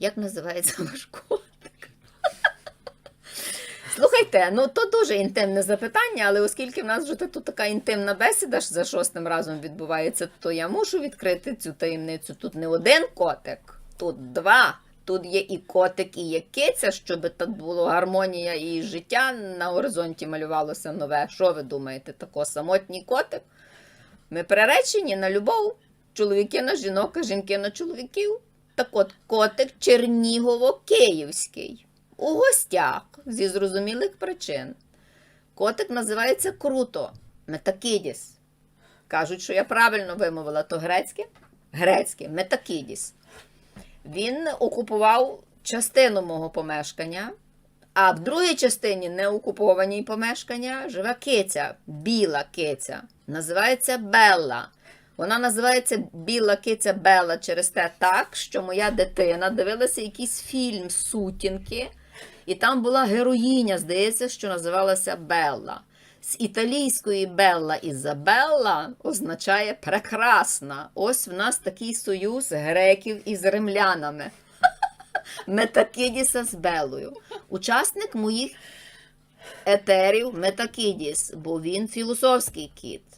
Як називається ваш котик? Слухайте, ну то дуже інтимне запитання, але оскільки в нас вже тут така інтимна бесіда ж за шостим разом відбувається, то я мушу відкрити цю таємницю. Тут не один котик, тут два. Тут є і котик, і є киця, щоб тут було гармонія і життя на горизонті малювалося нове. Що ви думаєте, тако самотній котик? Ми приречені на любов. Чоловіки на жінок, а жінки на чоловіків. Так от котик Чернігово-Київський. У гостях зі зрозумілих причин. Котик називається Круто, Метакідіс. Кажуть, що я правильно вимовила то грецьке? Грецьке, Метакідіс. Він окупував частину мого помешкання, а в другій частині неокупованій помешкання живе киця, біла киця. Називається Белла. Вона називається Біла киця Белла через те так, що моя дитина дивилася якийсь фільм Сутінки, і там була героїня, здається, що називалася Белла. З італійської Белла Ізабелла означає прекрасна. Ось в нас такий союз греків із римлянами. Метакідіса з Белою. Учасник моїх етерів Метакідіс, бо він філософський кіт.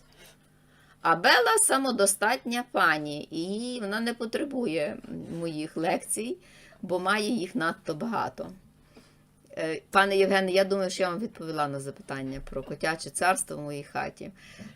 А Бела самодостатня пані, і вона не потребує моїх лекцій, бо має їх надто багато. Е, Пане Євгене, я думаю, що я вам відповіла на запитання про котяче царство в моїй хаті.